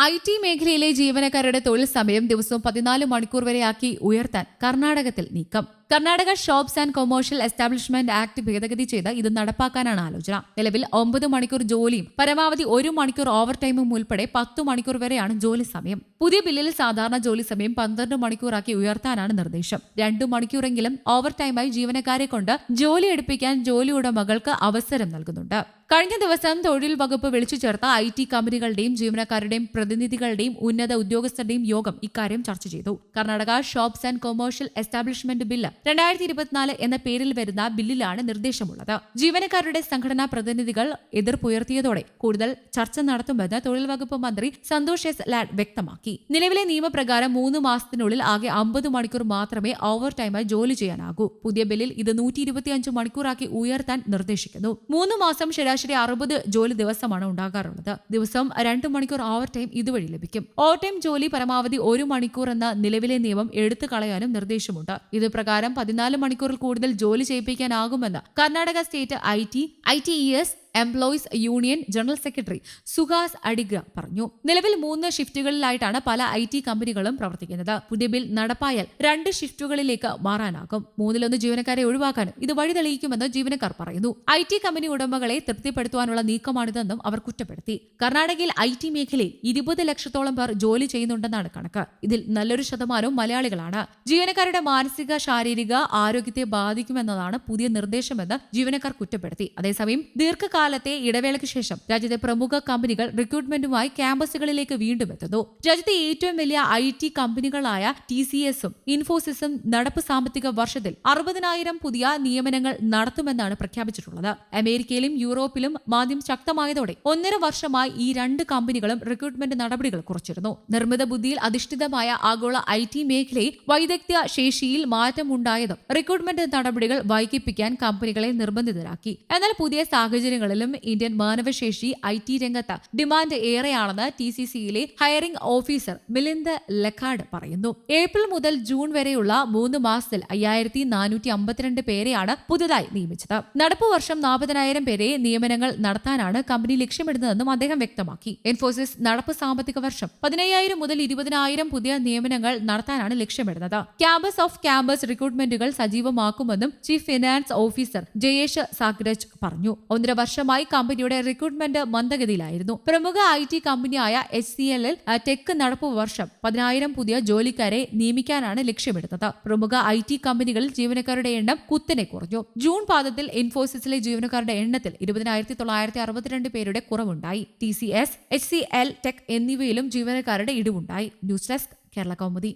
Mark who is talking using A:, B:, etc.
A: I T മേഖലയിലെ ജീവനക്കാരുടെ തൊഴിൽ സമയം ദിവസവും പതിനാല് മണിക്കൂർ വരെയാക്കി ഉയർത്താൻ കർണാടകത്തിൽ നീക്കം. Karnataka shops and commercial establishment act ഭേദഗതി ചെയ്ത് ഇത് നടപ്പാക്കാനാണ് ആലോചന. നിലവിൽ ഒമ്പത് മണിക്കൂർ ജോലിയും പരമാവധി ഒരു മണിക്കൂർ ഓവർ ടൈമും ഉൾപ്പെടെ പത്തു മണിക്കൂർ വരെയാണ് ജോലി സമയം. പുതിയ ബില്ലിൽ സാധാരണ ജോലി സമയം പന്ത്രണ്ട് മണിക്കൂറാക്കി ഉയർത്താനാണ് നിർദ്ദേശം. രണ്ടു മണിക്കൂറെങ്കിലും ഓവർ ടൈമായി ജീവനക്കാരെ കൊണ്ട് ജോലി എടുപ്പിക്കാൻ ജോലി ഉടമകൾക്ക് അവസരം നൽകുന്നുണ്ട്. കഴിഞ്ഞ ദിവസം തൊഴിൽ വകുപ്പ് വിളിച്ചു ചേർത്ത ഐ ടി കമ്പനികളുടെയും ജീവനക്കാരുടെയും പ്രതിനിധികളുടെയും ഉന്നത ഉദ്യോഗസ്ഥരുടെയും യോഗം ഇക്കാര്യം ചർച്ച ചെയ്തു. Karnataka shops and commercial establishment bill രണ്ടായിരത്തി ഇരുപത്തിനാല് എന്ന പേരിൽ വരുന്ന ബില്ലിലാണ് നിർദ്ദേശമുള്ളത്. ജീവനക്കാരുടെ സംഘടനാ പ്രതിനിധികൾ എതിർപ്പുയർത്തിയതോടെ കൂടുതൽ ചർച്ച നടത്തുമെന്ന് തൊഴിൽ വകുപ്പ് മന്ത്രി സന്തോഷ് എസ് ലാഡ് വ്യക്തമാക്കി. നിലവിലെ നിയമപ്രകാരം മൂന്ന് മാസത്തിനുള്ളിൽ ആകെ അമ്പത് മണിക്കൂർ മാത്രമേ ഓവർ ടൈമായി ജോലി ചെയ്യാനാകൂ. പുതിയ ബില്ലിൽ ഇത് നൂറ്റി മണിക്കൂറാക്കി ഉയർത്താൻ നിർദ്ദേശിക്കുന്നു. മൂന്ന് മാസം ശരാശരി അറുപത് ജോലി ദിവസമാണ് ഉണ്ടാകാറുള്ളത്. ദിവസം രണ്ട് മണിക്കൂർ ഓവർ ടൈം ഇതുവഴി ലഭിക്കും. ഓവർ ടൈം ജോലി പരമാവധി ഒരു മണിക്കൂർ എന്ന നിലവിലെ നിയമം എടുത്തു കളയാനും നിർദ്ദേശമുണ്ട്. ഇത് പ്രകാരം പതിനാല് മണിക്കൂറിൽ കൂടുതൽ ജോലി ചെയ്യിപ്പിക്കാനാകുമെന്ന് Karnataka state I T I T E S employees union general secretary Suhas Adigra പറഞ്ഞു. നിലവിൽ മൂന്ന് ഷിഫ്റ്റുകളിലായിട്ടാണ് പല ഐ ടി കമ്പനികളും പ്രവർത്തിക്കുന്നത്. പുതിയ ബിൽ നടപ്പായാൽ രണ്ട് ഷിഫ്റ്റുകളിലേക്ക് മാറാനാകും. മൂന്നിലൊന്ന് ജീവനക്കാരെ ഒഴിവാക്കാനും ഇത് വഴി തെളിയിക്കുമെന്ന് ജീവനക്കാർ പറയുന്നു. ഐ ടി കമ്പനി ഉടമകളെ തൃപ്തിപ്പെടുത്തുവാനുള്ള നീക്കമാണിതെന്നും അവർ കുറ്റപ്പെടുത്തി. കർണാടകയിൽ ഐ ടി മേഖലയിൽ ഇരുപത് ലക്ഷത്തോളം പേർ ജോലി ചെയ്യുന്നുണ്ടെന്നാണ് കണക്ക്. ഇതിൽ നല്ലൊരു ശതമാനവും മലയാളികളാണ്. ജീവനക്കാരുടെ മാനസിക ശാരീരിക ആരോഗ്യത്തെ ബാധിക്കുമെന്നതാണ് പുതിയ നിർദ്ദേശമെന്ന് ജീവനക്കാർ കുറ്റപ്പെടുത്തി. അതേസമയം ദീർഘകാല കാലത്തെ ഇടവേളയ്ക്ക് ശേഷം രാജ്യത്തെ പ്രമുഖ കമ്പനികൾ റിക്രൂട്ട്മെന്റുമായി ക്യാമ്പസുകളിലേക്ക് വീണ്ടും എത്തുന്നു. രാജ്യത്തെ ഏറ്റവും വലിയ ഐ ടി കമ്പനികളായ ടി സി എസും ഇൻഫോസിസും നടപ്പ് സാമ്പത്തിക വർഷത്തിൽ അറുപതിനായിരം പുതിയ നിയമനങ്ങൾ നടത്തുമെന്നാണ് പ്രഖ്യാപിച്ചിട്ടുള്ളത്. അമേരിക്കയിലും യൂറോപ്പിലും മാന്ദ്യം ശക്തമായതോടെ ഒന്നര വർഷമായി ഈ രണ്ട് കമ്പനികളും റിക്രൂട്ട്മെന്റ് നടപടികൾ കുറച്ചിരുന്നു. നിർമ്മിത ബുദ്ധിയിൽ അധിഷ്ഠിതമായ ആഗോള ഐ ടി മേഖലയിൽ വൈദഗ്ധ്യ ശേഷിയിൽ മാറ്റമുണ്ടായതും റിക്രൂട്ട്മെന്റ് നടപടികൾ വൈകിപ്പിക്കാൻ കമ്പനികളെ നിർബന്ധിതരാക്കി. എന്നാൽ പുതിയ സാഹചര്യങ്ങളിൽ ങ്ങളിലും ഇന്ത്യൻ മാനവശേഷി ഐ ടി രംഗത്ത് ഡിമാൻഡ് ഏറെയാണെന്ന് ടി സി സിയിലെ ഹയറിംഗ് ഓഫീസർ മിലിന്ദ് ലക്കാഡ് പറയുന്നു. ഏപ്രിൽ മുതൽ ജൂൺ വരെയുള്ള മൂന്ന് മാസത്തിൽ അയ്യായിരത്തി നാനൂറ്റി അമ്പത്തിരണ്ട് പേരെയാണ് പുതുതായി നിയമിച്ചത്. നടപ്പു വർഷം നാൽപ്പതിനായിരം പേരെ നിയമനങ്ങൾ നടത്താനാണ് കമ്പനി ലക്ഷ്യമിടുന്നതെന്നും അദ്ദേഹം വ്യക്തമാക്കി. ഇൻഫോസിസ് നടപ്പ് സാമ്പത്തിക വർഷം പതിനയ്യായിരം മുതൽ ഇരുപതിനായിരം പുതിയ നിയമനങ്ങൾ നടത്താനാണ് ലക്ഷ്യമിടുന്നത്. ക്യാമ്പസ് ഓഫ് ക്യാമ്പസ് റിക്രൂട്ട്മെന്റുകൾ സജീവമാക്കുമെന്നും chief finance officer Jayesh Sagraj പറഞ്ഞു. ഒന്നര വർഷമായി കമ്പനിയുടെ റിക്രൂട്ട്മെന്റ് മന്ദഗതിയിലായിരുന്നു. പ്രമുഖ ഐ ടി കമ്പനിയായ S C L L tech നടപ്പ് വർഷം പതിനായിരം പുതിയ ജോലിക്കാരെ നിയമിക്കാനാണ് ലക്ഷ്യമിടുന്നത്. പ്രമുഖ ഐ ടി കമ്പനികളിൽ ജീവനക്കാരുടെ എണ്ണം കുത്തനെ കുറഞ്ഞു. ജൂൺ പാദത്തിൽ ഇൻഫോസിസിലെ ജീവനക്കാരുടെ എണ്ണത്തിൽ ഇരുപതിനായിരത്തി തൊള്ളായിരത്തി അറുപത്തിരണ്ട് പേരുടെ കുറവുണ്ടായി. T C S H C L tech എന്നിവയിലും ജീവനക്കാരുടെ ഇടിവുണ്ടായി. News desk Kerala Kaumudi.